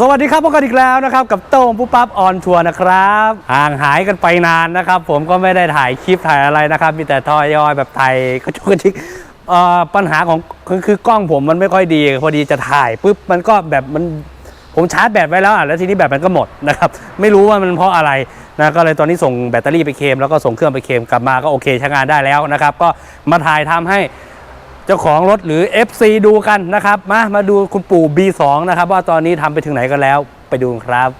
สวัสดีครับพบกันอีกแล้วนะครับ กับโต้งผู้ปั๊บออนทัวร์นะครับห่างหายกันไปนานนะครับ ผมก็ไม่ได้ถ่ายคลิปถ่ายอะไรนะครับ มีแต่ทอยอยแบบถ่ายกระจุกกระจิกเอ่อปัญหาของคือกล้องผมมันไม่ค่อยดี พอดีจะถ่ายปุ๊บมันก็แบบมันผมชาร์จแบตไว้แล้วอะแล้วทีนี้แบตมันก็หมดนะครับไม่รู้ว่ามันเพราะอะไรนะก็เลยตอนนี้ส่งแบตเตอรี่ไปเคมแล้วก็ส่งเครื่องไปเคมกลับมาก็โอเคใช้งานได้แล้วนะครับ ก็มาถ่ายทำให้ เจ้าของรถหรือ FC ดูกันนะครับ มามาดูคุณปู่ B2 นะครับ ว่าตอนนี้ทำไปถึงไหนกันแล้วไปดูกันครับ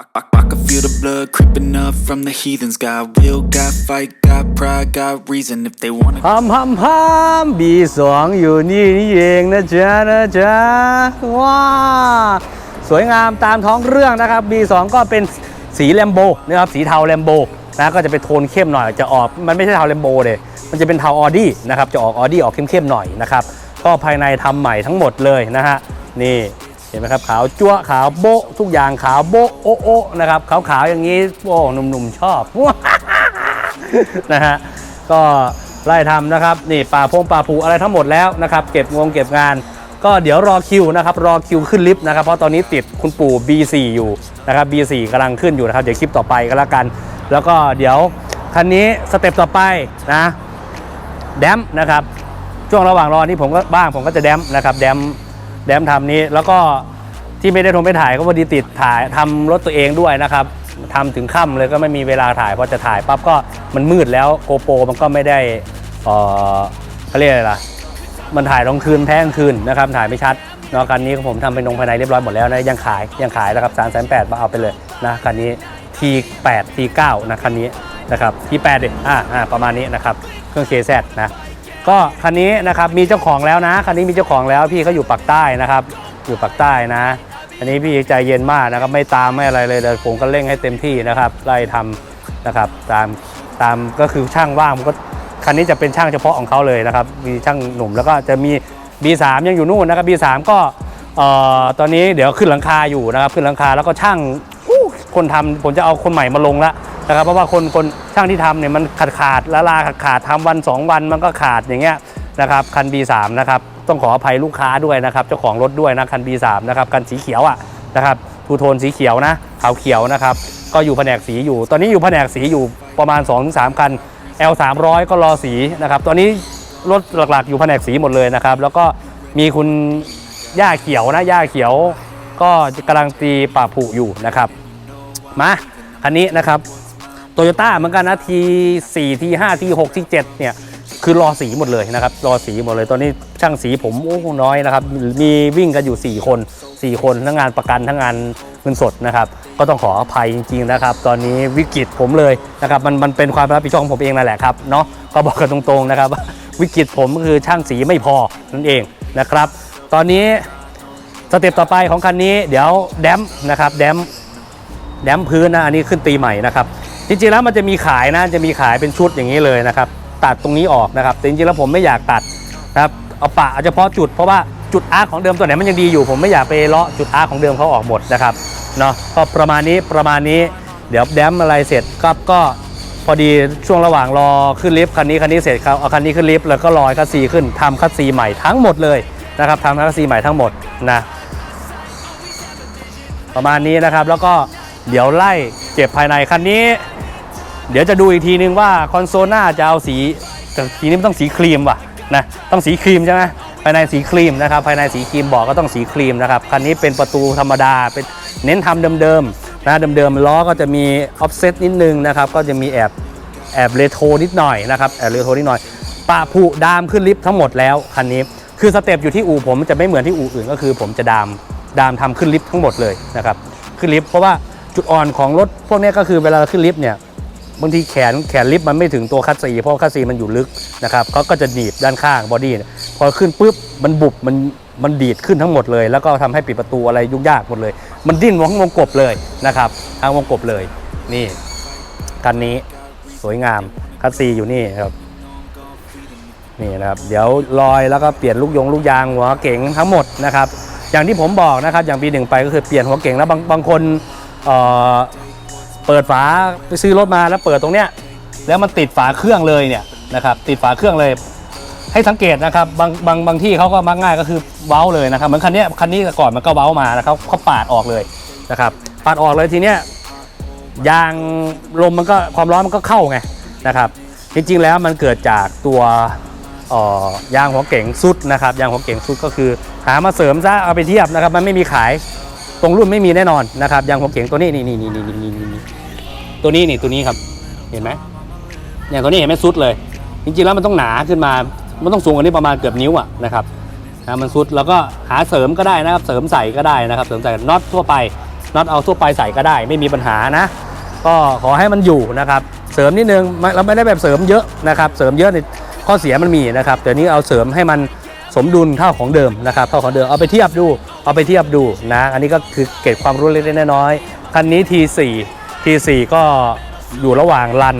I, I, I can feel the blood creeping up from the heathens. Got will, got fight, got pride, got reason. If they wanna ฮัมฮัมฮัม B2 อยู่นี่นี่เองนะจ๊ะนะจ๊ะว้าสวยงามตามท้องเรื่องนะครับ B2 ก็เป็นสีแลมโบนะครับสีเทาแลมโบ นะก็จะเป็นโทนเข้มหน่อยจะออกมันไม่ใช่เทาแลมโบเลยมันจะเป็นเทาออดี้นะครับจะออกออดี้ออกเข้มๆหน่อยนะครับก็ภายในทำใหม่ทั้งหมดเลยนะฮะนี่เห็นไหมครับขาวจั๊วขาวโบทุกอย่างขาวโบโอโอะนะครับขาวๆอย่างนี้โอ้หนุ่มๆชอบนะฮะก็ไล่ทำนะครับนี่ป่าพงป่าผูอะไรทั้งหมดแล้วนะครับเก็บงงเก็บงานก็เดี๋ยวรอคิวนะครับรอคิวขึ้นลิฟต์นะครับเพราะตอนนี้ติดคุณปู่ B4 อยู่นะครับ B4 กำลังขึ้นอยู่นะครับเดี๋ยวคลิปต่อไปก็แล้วกัน แล้วก็เดี๋ยวคันนี้สเต็ปต่อไปนะแดมนะครับช่วงระหว่างรอนี่ผมก็บ้างผมก็จะแดมนะครับแดมแดมทำนี้แล้วก็ที่ไม่ได้ทงไปถ่ายก็พอดีติดถ่ายทำรถตัวเองด้วยนะครับทำถึงค่ำเลยก็ไม่มีเวลาถ่ายพอจะถ่ายปั๊บก็มันมืดแล้วโกโปรมันก็ไม่ได้เอ่อเขาเรียกอะไรล่ะมันถ่ายกลงคืนแพ้กลางคืนนะครับถ่ายไม่ชัดเนาะคันนี้ผมทำเป็นนงภายในเรียบร้อยหมดแล้วนะยังขายยังขายนะครับสามแสนแปดมาเอาไปเลยนะคันนี้ T8 T9 นะคันนี้นะครับ T8 เดิอ่าอ่าประมาณนี้นะครับเครื่อง KZ นะก็คันนี้นะครับมีเจ้าของแล้วนะคันนี้มีเจ้าของแล้วพี่เขาอยู่ปากใต้นะครับ อยู่ปากใต้นะ อันนี้พี่ใจเย็นมากนะครับไม่ตามไม่อะไรเลยเดี๋ยวผมก็เร่งให้เต็มที่นะครับไล่ทำนะครับตามตามก็คือช่างว่างผมก็คันนี้จะเป็นช่างเฉพาะของเขาเลยนะครับ มีช่างหนุ่มแล้วก็จะมี B3 ยังอยู่นู่นนะครับ B3 ก็เอ่อตอนนี้เดี๋ยวขึ้นหลังคาอยู่นะครับ ขึ้นหลังคาแล้วก็ช่าง คนทำผมจะเอาคนใหม่มาลงแล้วนะครับ เพราะว่าคนคนช่างที่ทำเนี่ยมันขาดขาดละลาขาดขาดทำวัน 2 วันมันก็ขาดอย่างเงี้ยนะครับคัน B3 นะครับต้องขออภัยลูกค้าด้วยนะครับเจ้าของรถด้วยนะคัน B3 นะครับคันสีเขียวอะนะครับทูโทนสีเขียวนะขาวเขียวนะครับก็อยู่แผนกสีอยู่ ตอนนี้อยู่แผนกสีอยู่ประมาณ 2-3 คัน L 3 0 0ก็รอสีนะครับตอนนี้รถหลักๆ อยู่แผนกสีหมดเลยนะครับ แล้วก็มีคุณย่าเขียวนะย่าเขียว ก็กำลังตีป่าผุอยู่นะครับ มาคันนี้นะครับโตโยต้าเหมือนกันนะ T4 T5 T6 T7 เนี่ยคือรอสีหมดเลยนะครับ รอสีหมดเลย ตอนนี้ช่างสีผมโอ้น้อยนะครับ มีวิ่งกันอยู่ 4 คน 4 คนทั้งงานประกันทั้งงานเงินสดนะครับ ก็ต้องขออภัยจริง ๆนะครับ ตอนนี้วิกฤตผมเลยนะครับมันมันเป็นความรับผิดชอบของผมเองนั่นแหละครับเนาะก็บอกกันตรงๆนะครับว่าวิกฤตผมก็คือช่างสีไม่พอนั่นเองนะครับ ตอนนี้สเต็ปต่อไปของคันนี้ เดี๋ยวแดมนะครับแดม แดมพื้นนะอันนี้ขึ้นตีใหม่นะครับจริงๆแล้วมันจะมีขายนะจะมีขายเป็นชุดอย่างนี้เลยนะครับตัดตรงนี้ออกนะครับแต่จริงๆแล้วผมไม่อยากตัดนะครับเอาปะเอาเฉพาะจุดเพราะว่าจุดอาร์ของเดิมตัวไหนมันยังดีอยู่ ผมไม่อยากไปเลาะจุดอาร์ของเดิมเขาออกหมดนะครับเนาะก็ประมาณนี้ประมาณนี้เดี๋ยวแดมอะไรเสร็จก็ก็พอดีช่วงระหว่างรอขึ้นลิฟต์คันนี้คันนี้เสร็จครับเอาคันนี้ขึ้นลิฟต์แล้วก็รอยคัสซีขึ้นทำคัสซีใหม่ทั้งหมดเลยนะครับทำคัสซีใหม่ทั้งหมดนะประมาณนี้นะครับแล้วก็ เดี๋ยวไล่เก็บภายในคันนี้ เดี๋ยวจะดูอีกทีนึงว่าคอนโซลหน้าจะเอาสีแต่ทีนี้มันต้องสีครีมว่ะนะต้องสีครีมใช่ไหมภายในสีครีมนะครับ ภายในสีครีมบอกก็ต้องสีครีมนะครับคันนี้เป็นประตูธรรมดาเป็นเน้นทำเดิมๆนะเดิมๆล้อก็จะมีออฟเซตนิดนึงนะครับก็จะมีแอบแอบเรโทรนิดหน่อยนะครับแอบเรโทรนิดหน่อยปะผุดามขึ้นลิฟต์ทั้งหมดแล้วคันนี้คือสเต็ปอยู่ที่อู่ผมจะไม่เหมือนที่อู่อื่นก็คือ ผมจะดามดามทำขึ้นลิฟต์ทั้งหมดเลยนะครับขึ้นลิฟต์เพราะว่า จุดอ่อนของรถพวกนี้ก็คือเวลาเราขึ้นลิฟต์เนี่ยบางทีแขนแขนลิฟต์มันไม่ถึงตัวคัสซีเพราะคัสซีมันอยู่ลึกนะครับเขาก็จะดีดด้านข้างบอดี้พอขึ้นปุ๊บมันบุบมันมันดีดขึ้นทั้งหมดเลย แล้วก็ทำให้ปิดประตูอะไรยุ่งยากหมดเลย มันดิ้นทั้งวงกบเลยนะครับทั้งวงกบเลย นี่คันนี้สวยงามคัสซีอยู่นี่ครับนี่นะครับเดี๋ยวลอยแล้วก็เปลี่ยนลูกยงลูกยางหัวเก๋งทั้งหมดนะครับอย่างที่ผมบอกนะครับอย่างปีหนึ่งไปก็คือเปลี่ยนหัวเก๋งแล้วบางบางคน เเปิดฝาไปซื้อรถมาแล้วเปิดตรงเนี้ยแล้วมันติดฝาเครื่องเลยเนี่ยนะครับติดฝาเครื่องเลย ให้สังเกตนะครับบางบางบางที่เขาก็มักง่ายก็คือเว้าเลยนะครับเหมือนคันนี้คันนี้ก่อนมันก็เว้ามานะครับเขาปาดออกเลยนะครับปาดออกเลยทีเนี้ยยางลมมันก็ความร้อนมันก็เข้าไงนะครับ จริงๆแล้วมันเกิดจากตัวออยางหัวเก๋งซุดนะครับยางหัวเก๋งซุดก็คือหามาเสริมซะเอาไปเทียบนะครับ มันไม่มีขาย ตรงรุ่นไม่มีแน่นอนนะครับยางหัวเก๋งตัวนี้นี่นี่นี่นี่นี่นี่นี่ตัวนี้นี่ตัวนี้ครับ เห็นไหมอย่างตัวนี้เห็นไหมซุดเลย จริงๆแล้วมันต้องหนาขึ้นมา มันต้องสูงกว่านี้ประมาณเกือบนิ้วอะนะครับนะมันซุดแล้วก็หาเสริมก็ได้นะครับ เสริมใส่ก็ได้นะครับ เสริมใส่น็อตทั่วไปน็อตเอาทั่วไปใส่ก็ได้ ไม่มีปัญหานะ ก็ขอให้มันอยู่นะครับ เสริมนิดนึงเราไม่ได้แบบเสริมเยอะนะครับ เสริมเยอะในข้อเสียมันมีนะครับแต่นี้เอาเสริมให้มัน สมดุลเท่าของเดิมนะครับเท่าของเดิมเอาไปเทียบดูเอาไปเทียบดูนะอันนี้ก็คือเก็บความรู้เล็กๆน้อยๆคันนี้ T4 T4 ก็อยู่ระหว่างรัน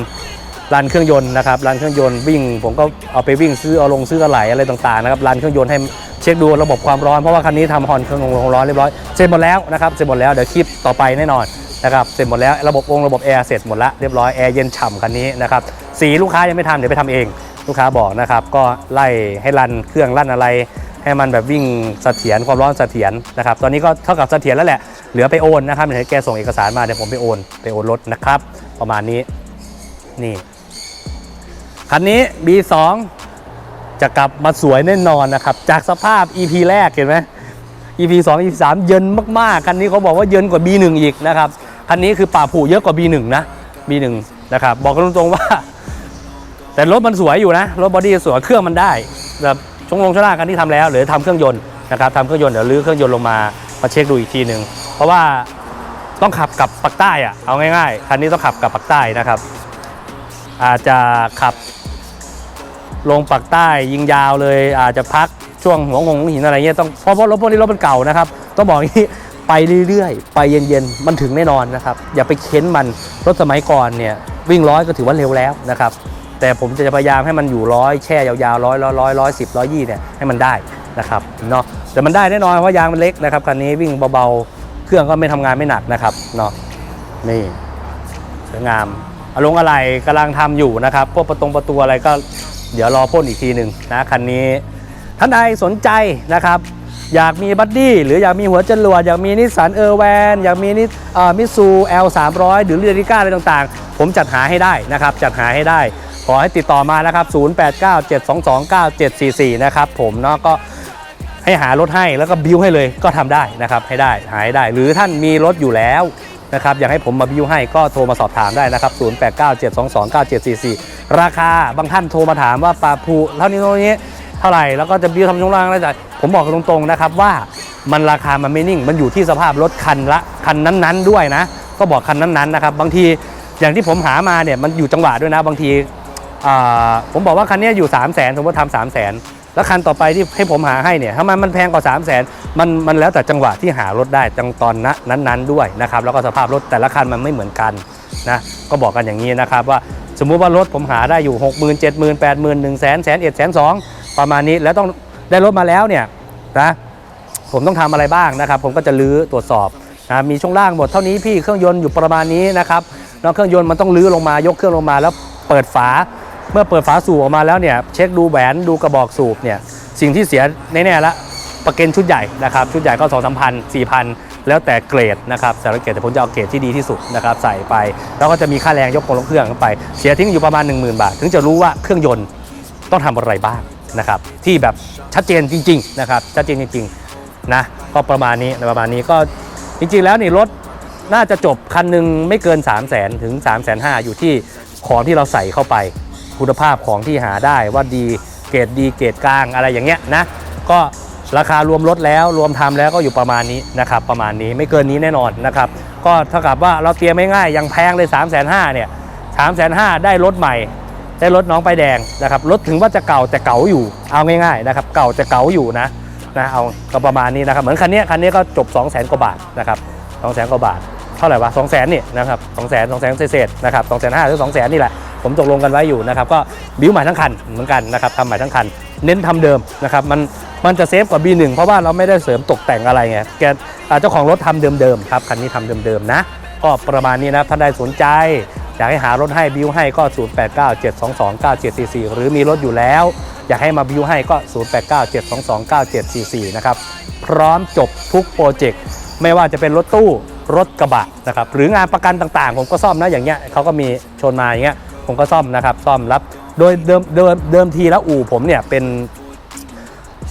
รันเครื่องยนต์นะครับรันเครื่องยนต์วิ่ง ผมก็เอาไปวิ่งซื้อเอาลงซื้ออะไหล่อะไรต่างๆนะครับรันเครื่องยนต์ให้เช็คดูระบบความร้อนเพราะว่าคันนี้ทำฮอนเครื่องลงร้อนเรียบร้อยเสร็จหมดแล้วนะครับเสร็จหมดแล้วเดี๋ยวคลิปต่อไปแน่นอนนะครับเสร็จหมดแล้วระบบองค์ระบบแอร์เสร็จหมดแล้วเรียบร้อยแอร์เย็นฉ่ำคันนี้นะครับสีลูกค้ายังไม่ทำเดี๋ยวไปทำเอง ลูกค้าบอกนะครับก็ไล่ให้รันเครื่องรันอะไร ให้มันแบบวิ่งเสถียรความร้อนเสถียรนะครับตอนนี้ก็เท่ากับเสถียรแล้วแหละเหลือไปโอนนะครับเดี๋ยวแกส่งเอกสารมาเดี๋ยวผมไปโอนไปโอนรถนะครับ ประมาณนี้นี่คันนี้ B2 จะกลับมาสวยแน่นอนนะครับ จากสภาพ EP แรกเห็นไหม EP 2 EP 3 เยินมากๆ คันนี้เขาบอกว่าเยินกว่า B1 อีกนะครับ คันนี้คือป่าผูเยอะกว่า B1 นะ B1 นะครับ บอกกันตรงๆว่า แต่รถมันสวยอยู่นะ รถบอดี้สวยเครื่องมันได้แบบชงลงชล่างคันที่ทำแล้ว หรือทำเครื่องยนต์นะครับทำเครื่องยนต์เดี๋ยวรื้อเครื่องยนต์ลงมามาเช็คดูอีกทีหนึ่งเพราะว่าต้องขับกับปักใต้อะเอาง่ายๆคันนี้ต้องขับกับปักใต้นะครับ อาจจะขับลงปักใต้ยิงยาวเลย อาจจะพักช่วงหัวงงหินอะไรเงี้ยต้องเพราะเพราะรถพวกนี้รถมันเก่านะครับต้องบอกอย่างนี้ไปเรื่อยๆ ไปเย็นๆ มันถึงแน่นอนนะครับ อย่าไปเค้นมันรถสมัยก่อนเนี่ยวิ่งร้อยก็ถือว่าเร็วแล้วนะครับ แต่ผมจะพยายามให้มันอยู่ร้อยแช่ยาวๆร้อยร้อยร้อยร้อยสิบร้อยยี่เนี่ยให้มันได้นะครับเนาะแต่มันได้แน่นอนเพราะยางมันเล็กนะครับคันนี้วิ่งเบาๆเครื่องก็ไม่ทำงานไม่หนักนะครับเนาะนี่สวยงามอารมณ์อะไรกำลังทำอยู่นะครับพวกประตงประตูอะไรก็เดี๋ยวรอพ่นอีกทีหนึ่งนะคันนี้ท่านใดสนใจนะครับ อยากมีบัดดี้หรืออยากมีหัวจรวดอยากมีนิสสันเออร์แวนอยากมีนิสมิซู L 3 0 0 หรือเรียริก้าอะไรต่างๆ ผมจัดหาให้ได้นะครับ จัดหาให้ได้ อให้ติดต่อมานะครับ 0897229744 นะครับผมเนาะก็ให้หารถให้แล้วก็บิวให้เลยก็ทำได้นะครับให้ได้หายได้ หรือท่านมีรถอยู่แล้วนะครับอยากให้ผมมาบิวให้ก็โทรมาสอบถามได้นะครับ 0897229744 ราคาบางท่านโทรมาถามว่าปลาผูเท่านี้เท่านี้เท่าไหร่แล้วก็จะบิวทำช่วงล่างได้จ่ผมบอกตรงๆนะครับว่ามันราคามันไม่นิ่ง มันอยู่ที่สภาพรถคันละคันนั้นๆ ด้วยนะ ก็บอกคันนั้นๆนะครับบางทีอย่างที่ผมหามาเนี่ยมันอยู่จังหวะด้วยนะ บางที ผมบอกว่าคันนี้อยู่ 3 0 0 0 0นสมมติทำสามแสนแล้วคันต่อไปที่ให้ผมหาให้เนี่ยทำไมมันแพงกว่า3 0 0 0 0นมันมันแล้วแต่จังหวะที่หารถได้จังตอนนั้นนั้นๆด้วยนะครับแล้วก็สภาพรถแต่ละคันมันไม่เหมือนกันนะก็บอกกันอย่างนี้นะครับว่าสมมุติว่ารถผมหาได้อยู่ 6 0 0 0 0 7 0 0 0 0 8 0 0 0 0 1 0 0 0 0 0 1 0 0 0 0 1 0 0 0 0 2ประมาณนี้แล้วต้องได้รถมาแล้วเนี่ยนะผมต้องทำอะไรบ้างนะครับ ผมก็จะลื้อตรวจสอบนะมีช่วงล่างหมดเท่านี้พี่เครื่องยนต์อยู่ประมาณนี้นะครับแล้วเครื่องยนต์มันต้องลื้อลงมายกเครื่องลงมาแล้วเปิดฝา เมื่อเปิดฝาสูบออกมาแล้วเนี่ยเช็คดูแหวนดูกระบอกสูบเนี่ยสิ่งที่เสียแน่ๆละประกันชุดใหญ่นะครับชุดใหญ่ก็สองสามพันสี่พันแล้วแต่เกรดนะครับแต่ละเกรดแต่ผมจะเอาเกรดที่ดีที่สุดนะครับใส่ไป แล้วก็จะมีค่าแรงยกคนลงเครื่องเข้าไป เสียทิ้งอยู่ประมาณ 1 0,000 บาท ถึงจะรู้ว่าเครื่องยนต์ต้องทำอะไรบ้างนะครับที่แบบชัดเจนจริงๆนะครับชัดเจนจริงๆนะก็ประมาณนี้ประมาณนี้ก็จริงๆแล้วนี่รถน่าจะจบคันหนึ่งไม่เกิน 3 0 0 0 0 0ถึง3 5 0 0 0อยู่ที่ของที่เราใส่เข้าไป คุณภาพของที่หาได้ว่าดีเกรดดีเกรดกลางอะไรอย่างเงี้ยนะก็ราคารวมรถแล้วรวมทำแล้วก็อยู่ประมาณนี้นะครับประมาณนี้ไม่เกินนี้แน่นอนนะครับก็เท่ากับว่าเราเตรียมไม่ง่ายยังแพงเลย 3 5 0 0 0เนี่ย3 5 0 0 0ได้รถใหม่ได้รถน้องไปแดงนะครับรถถึงว่าจะเก่าแต่เก่าอยู่เอาง่ายๆนะครับเก่าแต่เก่าอยู่นะนะเอาก็ประมาณนี้นะครับเหมือนคันนี้คันนี้ก็จบ 2 0 0 0 0 0กว่าบาทนะครับ2 0 0 0 0กว่าบาทเท่าไหร่วะสองแสนนี่นะครับสองแสนสองแสนเศษๆนะครับสองแสนห้าหรือสองแสนนี่แหละ ผมตกลงกันไว้อยู่นะครับก็บิ้วใหม่ทั้งคันเหมือนกันนะครับทำใหม่ทั้งคัน เน้นทำเดิมนะครับมันมันจะเซฟกว่า B1 เพราะว่าเราไม่ได้เสริมตกแต่งอะไรไงแกเจ้าของรถทำเดิมๆครับคันนี้ทำเดิมๆนะก็ประมาณนี้นะท่านใดสนใจอยากให้หารถให้บิวให้ก็ 0897229744 หรือมีรถอยู่แล้ว อยากให้มาบิวให้ก็ 0897229744 นะครับ พร้อมจบทุกโปรเจกต์ ไม่ว่าจะเป็นรถตู้รถกระบะนะครับ หรืองานประกันต่างๆ ผมก็ซ่อมนะอย่างเงี้ยเขาก็มีชนมาอย่างเงี้ย ผมก็ซ่อมนะครับซ่อมรับโดยเดิมเดิมเดิมทีแล้วอู่ผมเนี่ยเป็น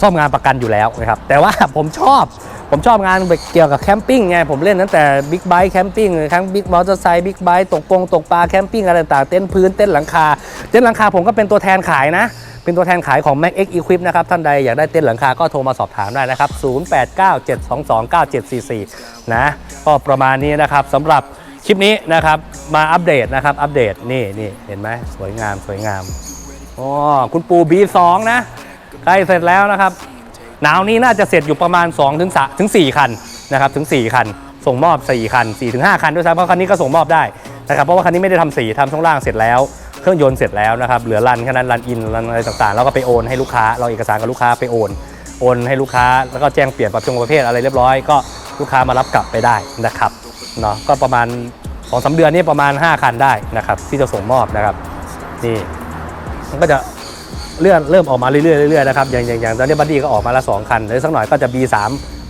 ซ่อมงานประกันอยู่แล้วนะครับแต่ว่าผมชอบผมชอบงานเกี่ยวกับแคมปิ้งไงผมเล่นตั้งแต่บิ๊กไบค์แคมปิ้งทั้งบิ๊กมอเตอร์ไซค์บิ๊กไบค์ตกปงตกปลาแคมปิ้งอะไรต่างเต้นท์พื้นเต้นท์หลังคา เต้นท์หลังคาผมก็เป็นตัวแทนขายนะ เป็นตัวแทนขายของ Mac X Equip นะครับ ท่านใดอยากได้เต้นท์หลังคาก็โทรมาสอบถามได้นะครับ 0897229744 นะก็ประมาณนี้นะครับสำหรับ คลิปนี้นะครับมาอัปเดตนะครับอัปเดตนี่นี่เห็นไหมสวยงามสวยงามอ๋อคุณปู B2 นะใกล้เสร็จแล้วนะครับ หนาวนี้น่าจะเสร็จอยู่ประมาณ2ถึง3ถึง4คันนะครับถึง 4 คัน ส่งมอบ 4 คัน4ถึง5คันด้วยซ้ำเพราะคันนี้ก็ส่งมอบได้นะครับเพราะว่าคันนี้ไม่ได้ทำสีทำช่วงล่างเสร็จแล้วเครื่องยนต์เสร็จแล้วนะครับเหลือรันแค่นั้นรันอินรันอะไรต่างๆ แล้วก็ไปโอนให้ลูกค้าเราเอกสารกับลูกค้าไปโอนโอนให้ลูกค้าแล้วก็แจ้งเปลี่ยนประเภทประเภทอะไรเรียบร้อยก็ลูกค้ามารับกลับไปได้นะครับ เนาะก็ประมาณสองสามเดือนนี้ประมาณ 5 คันได้นะครับ ที่จะส่งมอบนะครับนี่มันก็จะเลื่อนเริ่มออกมาเรื่อยๆเรื่อยๆนะครับอย่างอย่างอย่างตอนนี้บัดดี้ก็ออกมาละสองคันเดี๋ยวสักหน่อยก็จะ B3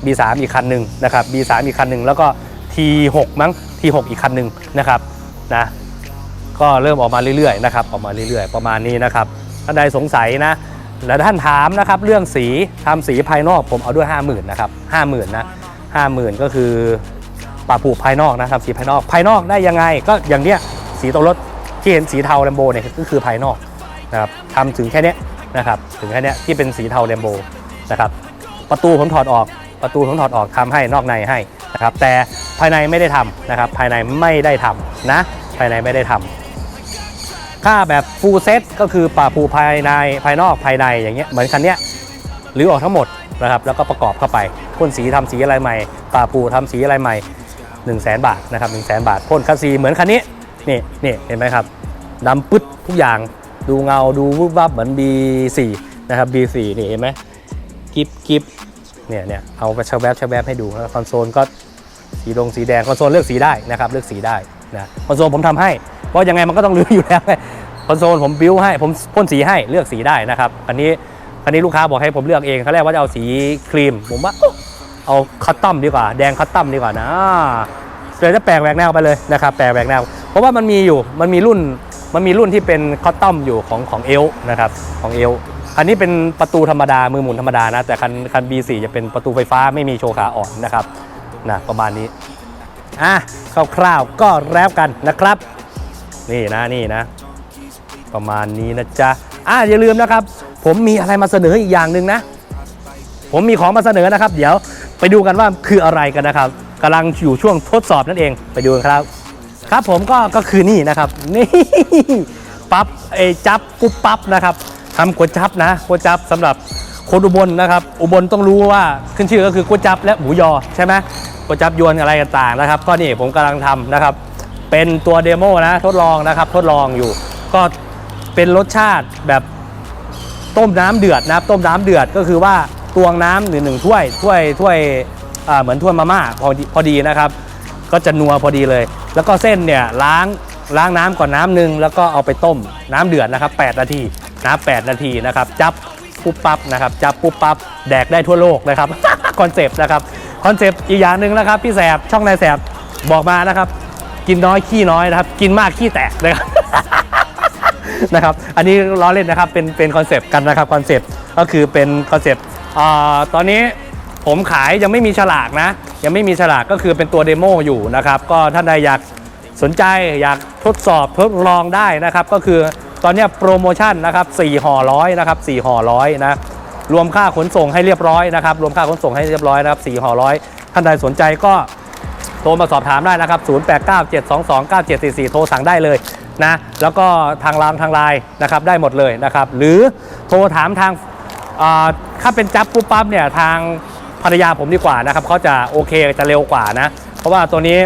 B3 อีกคันหนึ่งนะครับ B3 อีกคันหนึ่งแล้วก็ T6 มั้ง T6 อีกคันหนึ่งนะครับนะก็เริ่มออกมาเรื่อยๆนะครับออกมาเรื่อยๆ ประมาณนี้นะครับท่านใดสงสัยนะและท่านถามนะครับเรื่องสีทำสีภายนอกผมเอาด้วย 50,000 นะครับ 50,000 นะ 50,000 ก็คือ ปะผูภายนอกนะทำสีภายนอกภายนอกได้ยังไงก็อย่างเนี้ยสีตัวรถที่เห็นสีเทาแลมโบเนี่ยก็คือภายนอกนะครับทำถึงแค่นี้นะครับถึงแค่นี้ที่เป็นสีเทาเรมโบนะครับประตูผมถอดออกประตูผมถอดออกทำให้นอกในให้นะครับแต่ภายในไม่ได้ทำนะครับภายในไม่ได้ทำนะภายในไม่ได้ทำค่าแบบฟูลเซตก็คือป่าปูภายในภายนอกภายในอย่างเงี้ยเหมือนคันเนี้ยหรือออกทั้งหมดนะครับแล้วก็ประกอบเข้าไปพ่นสีทำสีอะไรใหม่ป่าปูทำสีอะไรใหม่ 1 0 0 0 0แบาทนะครับ1 0 0 0 0แบาทพ่นคัสซีเหมือนคันนี้นี่นี่เห็นไหมครับดำปึ๊ดทุกอย่างดูเงาดูวุบวับเหมือน B4 นะครับ B4 นี่เห็นไหมกิบกิบเนี่ยเนี่ยเอาไปชาแวบชาแวบให้ดูแล้วคอนโซลก็สีดงสีแดงคอนโซลเลือกสีได้นะครับเลือกสีได้นะคอนโซลผมทำให้เพราะยังไงมันก็ต้องรื้ออยู่แล้วไงคอนโซลผมบิ้วให้ผมพ่นสีให้เลือกสีได้นะครับอันนี้อันนี้ลูกค้าบอกให้ผมเลือกเองเขาแรกว่าจะเอาสีครีม ผมว่า เอาคัตตอมดีกว่า แดงคัตตอมดีกว่านะเดี๋ยวจะแปลกแหวกแนวไปเลยนะครับแปลกแหวกแนวเพราะว่ามันมีอยู่มันมีรุ่นมันมีรุ่นที่เป็นคัตตอมอยู่ของของเอลนะครับของเอลอันนี้เป็นประตูธรรมดามือหมุนธรรมดานะแต่คันคัน B4 จะเป็นประตูไฟฟ้าไม่มีโชว์ขาอ่อนนะครับนะประมาณนี้อะคร่าวๆก็แล้วกันนะครับ นี่นะนี่นะ ประมาณนี้นะจ๊ะอะอย่าลืมนะครับ ผมมีอะไรมาเสนออีกอย่างหนึ่งนะ ผมมีของมาเสนอนะครับ เดี๋ยว ไปดูกันว่าคืออะไรกันนะครับกำลังอยู่ช่วงทดสอบนั่นเองไปดูกันครับ ครับผมก็ก็คือนี่นะครับนี่ปั๊บเอยจับปุ๊บปั๊บนะครับทำก๋วยจับนะก๋วยจับสำหรับคนอุบลนะครับ อุบลต้องรู้ว่าขึ้นชื่อก็คือก๋วยจับและหมูยอใช่ไหมก๋วยจับยวนอะไรต่างๆนะครับ ก็นี่ผมกำลังทำนะครับ เป็นตัวเดโมนะทดลองนะครับ ทดลองอยู่ ก็เป็นรสชาติแบบต้มน้ำเดือดนะต้มน้ำเดือดก็คือว่า ตวงน้ำหนึ่งหนึ่งถ้วยถ้วยถ้วยเหมือนถ้วยมาม่าพอดีพอดีนะครับ ก็จะนัวพอดีเลย แล้วก็เส้นเนี่ยล้างล้างน้ำก่อนน้ำหนึ่งแล้วก็เอาไปต้มน้ำเดือดนะครับ 8 นาทีนะ8นาทีนะครับ จับปุ๊บปั๊บนะครับ จับปุ๊บปั๊บแดกได้ทั่วโลกนะครับคอนเซปต์นะครับคอนเซปต์อีกอย่างหนึ่งนะครับ พี่แสบช่องนายแสบบอกมานะครับ กินน้อยขี้น้อยนะครับ กินมากขี้แตกนะครับนะครับ อันนี้ล้อเล่นนะครับเป็นเป็นคอนเซปต์กันนะครับคอนเซปต์ก็คือเป็นคอนเซปต์ อตอนนี้ผมขายยังไม่มีฉลากนะ ยังไม่มีฉลากก็คือเป็นตัวเดโมอยู่นะครับ ก็ท่านใดอยากสนใจอยากทดสอบทดลองได้นะครับ ก็คือตอนนี้โปรโมชั่นนะครับ4ห่อร้อยนะครับ4ห่อร้อยนะรวมค่าขนส่งให้เรียบร้อยนะครับ รวมค่าขนส่งให้เรียบร้อยนะครับ4ห่อร้อยท่านใดสนใจก็โทรมาสอบถามได้นะครับ 0897229744 โทรสั่งได้เลยนะ แล้วก็ทางไลน์ทางไลน์นะครับได้หมดเลยนะครับ หรือโทรถามทาง ถ้าเป็นจับปุ๊บปั๊บเนี่ยทางภรรยาผมดีกว่านะครับเขาจะโอเคจะเร็วกว่านะ เพราะว่าตัวนี้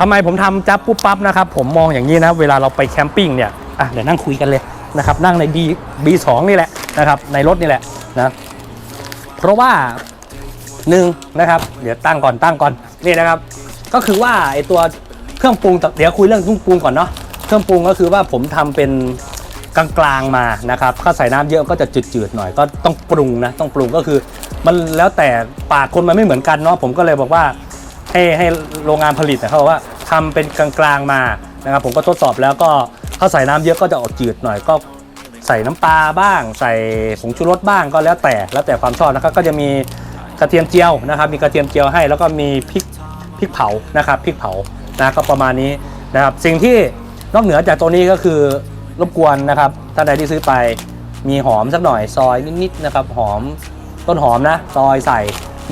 ทำไมผมทำจับปุ๊บปั๊บนะครับผมมองอย่างนี้นะเวลาเราไปแคมปิ้งเนี่ยอะเดี๋ยวนั่งคุยกันเลยนะครับนั่งใน B B2 นี่แหละนะครับในรถนี่แหละนะเพราะว่าหนึ่งนะครับเดี๋ยวตั้งก่อนตั้งก่อนนี่นะครับ ก็คือว่าไอตัวเครื่องปรุงต่างเดี๋ยวคุยเรื่องเครื่องปรุงก่อนเนาะเครื่องปรุงก็คือว่าผมทำเป็น กลางๆมานะครับถ้าใส่น้ำเยอะก็จะจืดๆหน่อยก็ต้องปรุงนะต้องปรุงก็คือมันแล้วแต่ปากคนมันไม่เหมือนกันเนาะผมก็เลยบอกว่าให้ให้โรงงานผลิตนะเขาบอกว่าทำเป็นกลางๆมานะครับผมก็ทดสอบแล้วก็ถ้าใส่น้ำเยอะก็จะออกจืดหน่อยก็ใส่น้ำปลาบ้าง ใส่ผงชูรสบ้างก็แล้วแต่แล้วแต่ความชอบนะครับก็จะมีกระเทียมเจียวนะครับ มีกระเทียมเจียวให้แล้วก็มีพริกพริกเผานะครับพริกเผานะก็ประมาณนี้นะครับสิ่งที่นอกเหนือจากตัวนี้ก็คือ รบกวนนะครับถ้าใดที่ซื้อไปมีหอมสักหน่อยซอยนิดๆนะครับหอมต้นหอมนะซอยใส่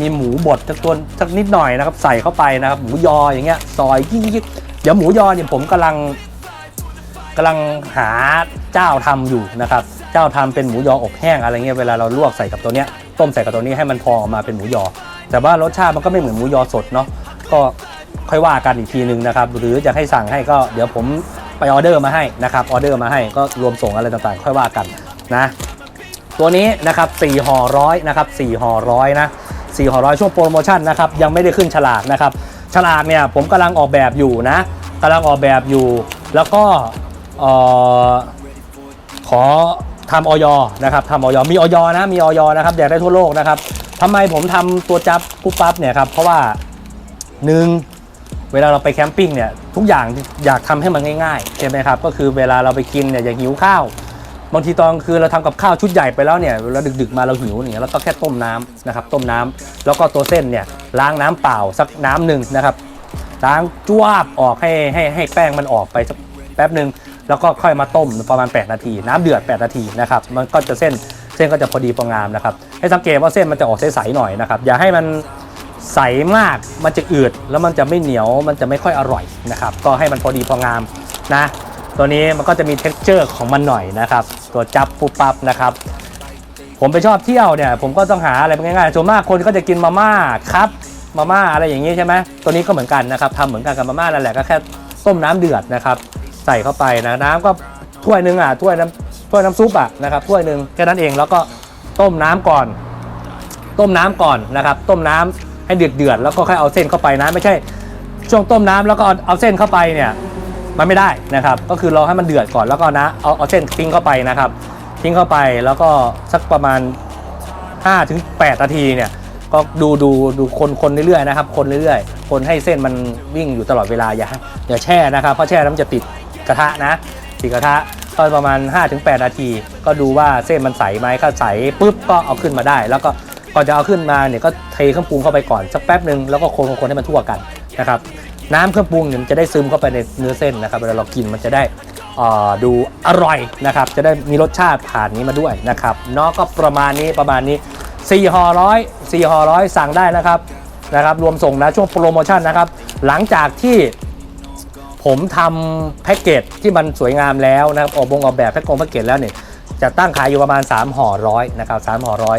มีหมูบดสักตัวสักนิดหน่อยนะครับใส่เข้าไปนะครับหมูยออย่างเงี้ยซอยยิ่งๆเดี๋ยวหมูยอเนี่ยผมกำลังกำลังหาเจ้าทำอยู่นะครับ เจ้าทำเป็นหมูยออบแห้งอะไรเงี้ยเวลาเราลวกใส่กับตัวเนี้ยต้มใส่กับตัวนี้ให้มันพอออกมาเป็นหมูยอ แต่ว่ารสชาติมันก็ไม่เหมือนหมูยอสดเนาะก็ค่อยว่ากันอีกทีนึงนะครับ หรือจะให้สั่งให้ก็เดี๋ยวผม ไปออเดอร์มาให้นะครับออเดอร์มาให้ก็รวมส่งอะไรต่างๆ ค่อยว่ากันนะตัวนี้นะครับ4ห่อร้อยนะครับ4ห่อร้อยนะ4ห่อร้อยช่วงโปรโมชั่นนะครับยังไม่ได้ขึ้นฉลากนะครับฉลากเนี่ยผมกำลังออกแบบอยู่นะกำลังออกแบบอยู่ แล้วก็ขอทำออยนะครับทำออยมีออยนะมีออยนะครับแจกได้ทั่วโลกนะครับทำไมผมทำตัวจับปุ๊บปั๊บเนี่ยครับเพราะว่าหนึ่ง เวลาเราไปแคมปิ้งเนี่ยทุกอย่างอยากทำให้มันง่ายๆใช่ไหมครับก็คือเวลาเราไปกินเนี่ยอย่าหิวข้าวบางทีตอนคือเราทำกับข้าวชุดใหญ่ไปแล้วเนี่ยเวลาดึกๆมาเราหิวเนี่ยแล้วก็แค่ต้มน้ำนะครับต้มน้ำแล้วก็ตัวเส้นเนี่ยล้างน้ำเปล่าสักน้ำหนึ่งนะครับล้างจ้วบออกให้ให้ให้แป้งมันออกไปสักแป๊บหนึ่งแล้วก็ค่อยมาต้มประมาณ 8 นาที น้ำเดือด 8 นาทีนะครับมันก็จะเส้นเส้นก็จะพอดีพองามนะครับให้สังเกตว่าเส้นมันจะออกใสๆหน่อยนะครับอย่าให้มัน ใสมากมันจะอืดแล้วมันจะไม่เหนียวมันจะไม่ค่อยอร่อยนะครับ ก็ให้มันพอดีพองามนะ ตัวนี้มันก็จะมี t e x t อร์ของมันหน่อยนะครับ ตัวจับปุ๊บปั๊บนะครับ ผมไปชอบเที่ยวเนี่ย ผมก็ต้องหาอะไรง่ายๆส่วนมากคนก็จะกินมาม่าครับมาม่าอะไรอย่างนี้ใช่ไหมตัวนี้ก็เหมือนกันนะครับทำเหมือนกันกับมาม่านั่นแหละก็แค่ต้มน้ำเดือดนะครับ ใส่เข้าไปนะน้ำก็ถ้วยนึงอะถ้วยน้ำถ้วยน้ำซุปอะนะครับถ้วยนึงแค่นั้นเองแล้วก็ต้มน้ำก่อน ต้มน้ำก่อนนะครับ ต้มน้ำ ให้เดือดเดือดๆแล้วก็ค่อยเอาเส้นเข้าไปนะไม่ใช่ ช่วงต้มน้ำแล้วก็เอาเอาเส้นเข้าไปเนี่ยมันไม่ได้นะครับ ก็คือรอให้มันเดือดก่อนแล้วก็นะเอาเอาเส้นทิ้งเข้าไปนะครับ ทิ้งเข้าไปแล้วก็สักประมาณ5ถึง8นาทีเนี่ยก็ดูดูดูคนคนเรื่อยๆนะครับ คนเรื่อยๆ คนให้เส้นมันวิ่งอยู่ตลอดเวลาอย่าอย่าแช่นะครับเพราะแช่แล้วมันจะติดกระทะนะติดกระทะก็ประมาณ 5-8 นาที ก็ดูว่าเส้นมันใสไหมถ้าใสปุ๊บก็เอาขึ้นมาได้ แล้วก็ ก่อนจะเอาขึ้นมาเนี่ยก็เทเครื่องปรุงเข้าไปก่อนสักแป๊บหนึ่งแล้วก็คนคนให้มันทั่วกันนะครับน้ำเครื่องปรุงเนี่ยมันจะได้ซึมเข้าไปในเนื้อเส้นนะครับเวลาเรากินมันจะได้อ่อดูอร่อยนะครับจะได้มีรสชาติผ่านนี้มาด้วยนะครับเนาะก็ประมาณนี้ประมาณนี้4ห่อร้อย4ห่อร้อยสั่งได้นะครับนะครับรวมส่งนะช่วงโปรโมชั่นนะครับหลังจากที่ผมทำแพ็กเกจที่มันสวยงามแล้วนะครับออกบงออกแบบแพ็กกงแพ็กเกจแล้วเนี่ยจะตั้งขายอยู่ประมาณ 3ห่อร้อยนะครับ3ห่อร้อย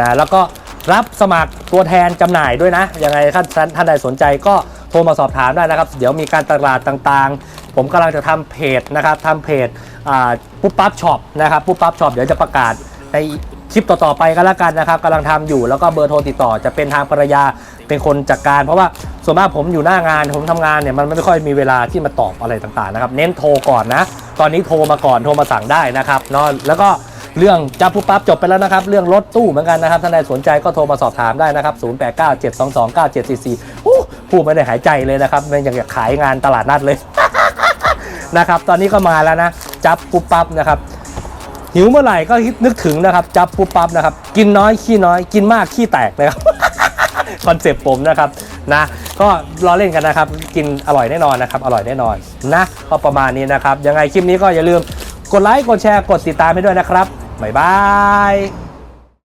นะแล้วก็รับสมัครตัวแทนจำหน่ายด้วยนะยังไงท่านท่านใดสนใจก็โทรมาสอบถามได้นะครับ เดี๋ยวมีการตลาดต่างๆ ผมกำลังจะทำเพจนะครับทำเพจอ่าปุ๊บปั๊บช็อปนะครับปุ๊บปั๊บช็อปเดี๋ยวจะประกาศในคลิปต่อ ๆ ไปก็แล้วกันนะครับกำลังทำอยู่แล้วก็เบอร์โทรติดต่อจะเป็นทางภรรยาเป็นคนจัดการ เพราะว่าส่วนมากผมอยู่หน้างานผมทำงานเนี่ยมันไม่ค่อยมีเวลาที่มาตอบอะไรต่างๆนะครับเน้นโทรก่อนนะ ตอนนี้โทรมาก่อนโทรมาสั่งได้นะครับเนาะแล้วก็ เรื่องจับปุ๊บปั๊บจบไปแล้วนะครับ เรื่องรถตู้เหมือนกันนะครับท่านใดสนใจก็โทรมาสอบถามได้นะครับ 0897229744อู้พูดไม่ได้หายใจเลยนะครับมันยังอยากขายงานตลาดนัดเลยนะครับ ตอนนี้ก็มาแล้วนะ จับปุ๊บปั๊บนะครับ หิวเมื่อไหร่ก็นึกถึงนะครับ จับปุ๊บปั๊บนะครับ กินน้อยขี้น้อย กินมากขี้แตกนะครับคอนเซปต์ผมนะครับนะก็รอเล่นกันนะครับ กินอร่อยแน่นอนนะครับ อร่อยแน่นอนนะก็ประมาณนี้นะครับ ยังไงคลิปนี้ก็อย่าลืมกดไลค์กดแชร์กดติดตามให้ด้วยนะครับ บ๊ายบาย